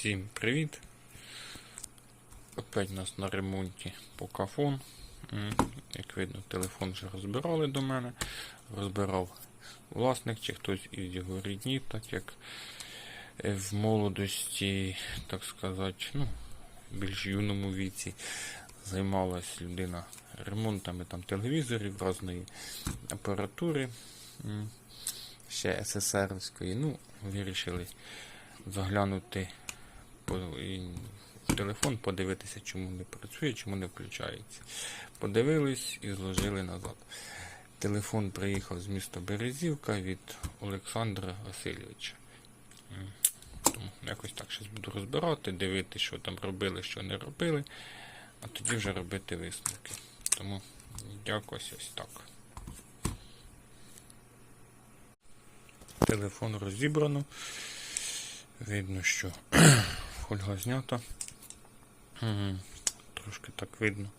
Всім привіт! Опять у нас на ремонті покафон. Як видно, телефон вже розбирали до мене. Розбирав власник чи хтось із його рідні, так як е, в молодості, так сказати, ну, більш юному віці займалась людина ремонтами там телевізорів, різної апаратури. Ще СССРської. Ну, вирішили заглянути телефон, подивитися, чому не працює, чому не включається. Подивились і зложили назад. Телефон приїхав з міста Березівка від Олександра Васильовича. Тому якось так щось буду розбирати, дивитися, що там робили, що не робили, а тоді вже робити висновки. Тому якось ось так. Телефон розібрано. Видно, що фольга знята. Мгм. Трошки так видно.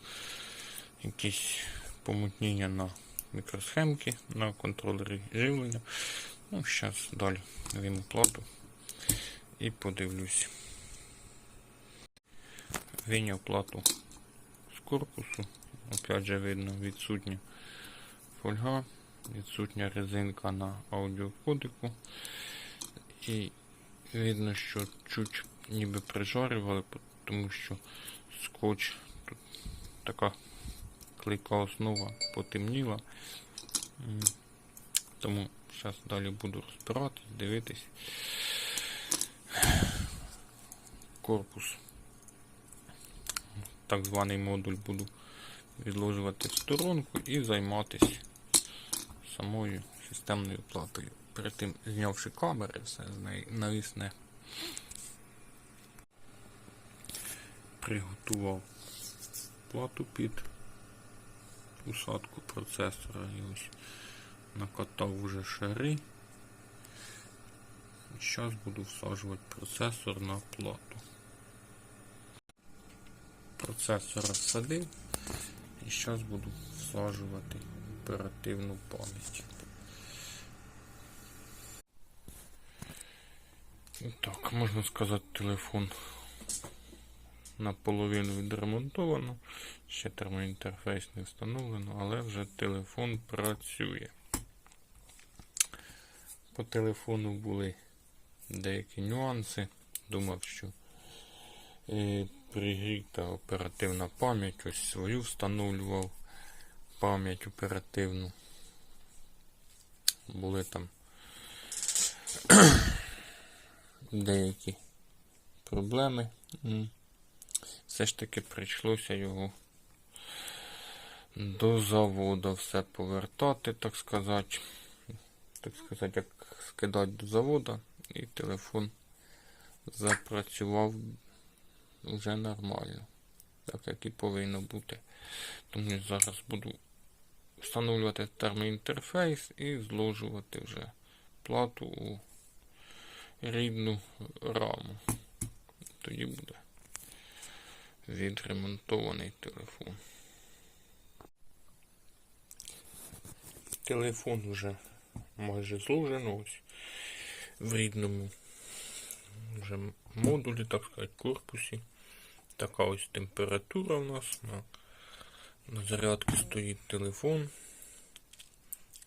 Якісь помутнення на мікросхемки, на контролері живлення. Ну, зараз далі вийму плату і подивлюсь. Вийняв плату з корпусу. Опять же видно відсутня фольга, відсутня резинка на аудіокодику. І видно, що чуть ніби прижарювали, тому що скотч тут така клейка основа потемніла. Тому зараз далі буду розбиратись, дивитись. Корпус. Так званий модуль буду відложувати в сторонку і займатися самою системною платою. Перед тим знявши камери, все з неї навісне. Приготував плату під усадку процесора і ось накатав уже шари. Зараз буду всаджувати процесор на плату. Процесора всадив і зараз буду всаджувати оперативну пам'ять. Так, можна сказати, телефон наполовину відремонтовано. Ще термоінтерфейс не встановлено, але вже телефон працює. По телефону були деякі нюанси. Думав, що е, пригріта оперативна пам'ять, ось свою встановлював пам'ять оперативну. Були там деякі проблеми. Все ж таки прийшлося його до заводу все повертати, так сказати. Так сказати, як скидати до заводу, і телефон запрацював вже нормально, так як і повинно бути. Тому зараз буду встановлювати термоінтерфейс і зложувати вже плату у рідну раму. Тоді буде відремонтований телефон. Телефон вже майже зложено ось в рідному вже модулі, так сказати, корпусі. Така ось температура у нас. На, на зарядці стоїть телефон.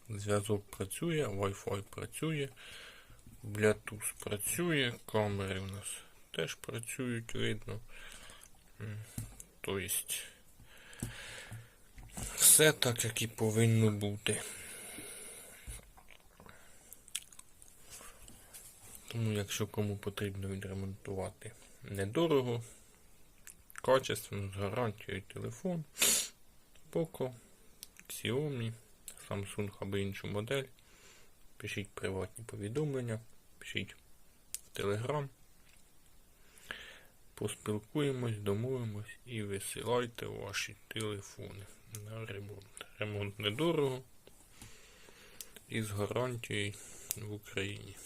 Зв'язок працює, Wi-Fi працює, Bluetooth працює, камери у нас теж працюють, видно. Тобто все так, як і повинно бути. Тому, якщо кому потрібно відремонтувати недорого, качественно, з гарантією телефон, Poco, Xiaomi, Samsung або іншу модель, пишіть приватні повідомлення, пишіть в Telegram. Поспілкуємось, домовимось і висилайте ваші телефони на ремонт. Ремонт недорого і з гарантією в Україні.